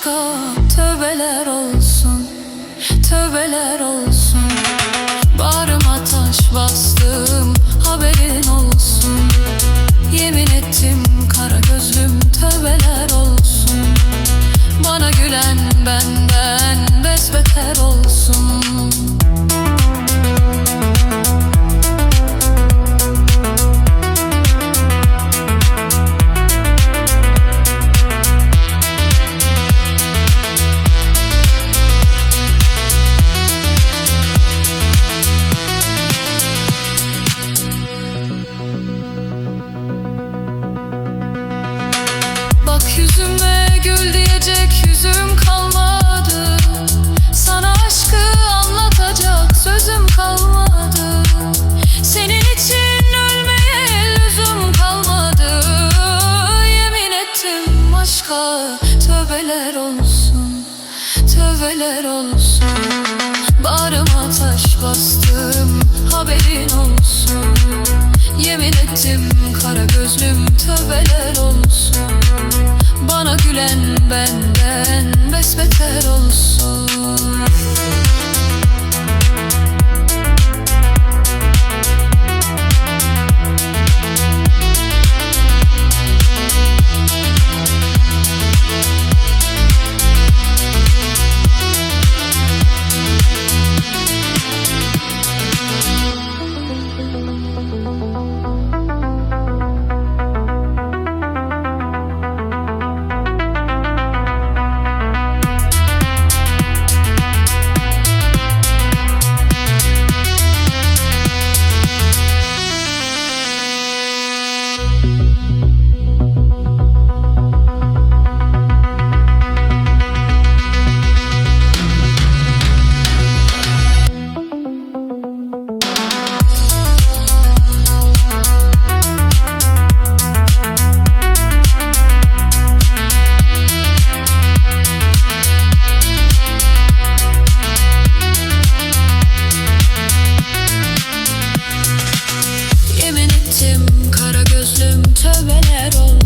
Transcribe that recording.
aşka tövbeler olsun Tövbeler olsun. Bağrıma taş bastım haberin olsun. Yemin ettim kara gözlüm tövbeler olsun. Bana gülen benden besbeter olsun. Aşka tövbeler olsun Tövbeler olsun. Bağrıma taş bastım haberin olsun. Yemin ettim kara gözlüm tövbeler olsun. Bana gülen benden besbeter olsun Resim kara gözlüm tövbeler oldu